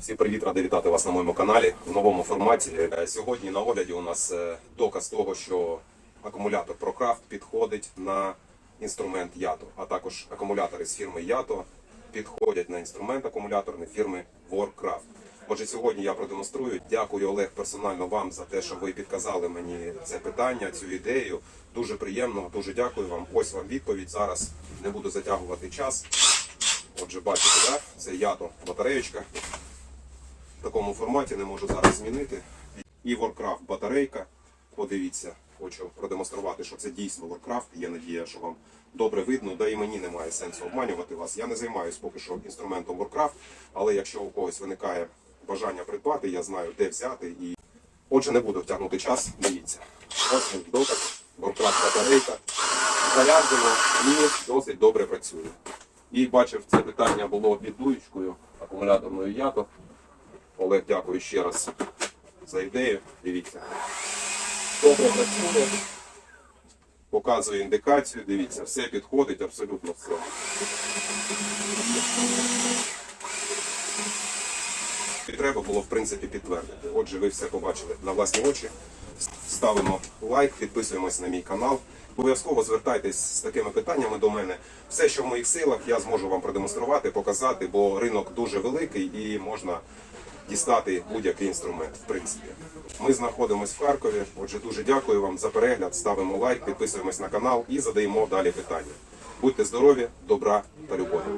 Всім привіт, радий вітати вас на моєму каналі в новому форматі. Е, Сьогодні на огляді у нас е, доказ того, що акумулятор ProCraft підходить на інструмент Yato, а також акумулятори з фірми Yato підходять на інструмент акумуляторний фірми Warcraft. Отже, сьогодні я продемонструю. Дякую Олег персонально вам за те, що ви підказали мені це питання, цю ідею. Дуже приємно, дуже дякую вам. Ось вам відповідь. Зараз не буду затягувати час. Отже, бачите, да? це Yato батареєчка в такому форматі не можу зараз змінити. І Warcraft батарейка. Подивіться, хочу продемонструвати, що це дійсно Warcraft. Є надія, що вам добре видно. Да і мені немає сенсу обманювати вас. Я не займаюся поки що інструментом Warcraft, але якщо у когось виникає бажання придбати, я знаю, де взяти. І отже, не буду втягнути час. Дивіться. Ось він доказ. Warcraft батарейка. Заряджено і досить добре працює. І бачив, це питання було під дуючкою акумуляторною ято. Олег, дякую ще раз за ідею. Дивіться. Добре працює. Показує індикацію, дивіться, все підходить, абсолютно все. І треба було, в принципі, підтвердити. Отже, ви все побачили на власні очі. Ставимо лайк, підписуємось на мій канал. Обов'язково звертайтесь з такими питаннями до мене. Все, що в моїх силах, я зможу вам продемонструвати, показати, бо ринок дуже великий і можна дістати будь-який інструмент. В принципі, ми знаходимося в Харкові. Отже, дуже дякую вам за перегляд. Ставимо лайк, підписуємось на канал і задаємо далі питання. Будьте здорові, добра та любові.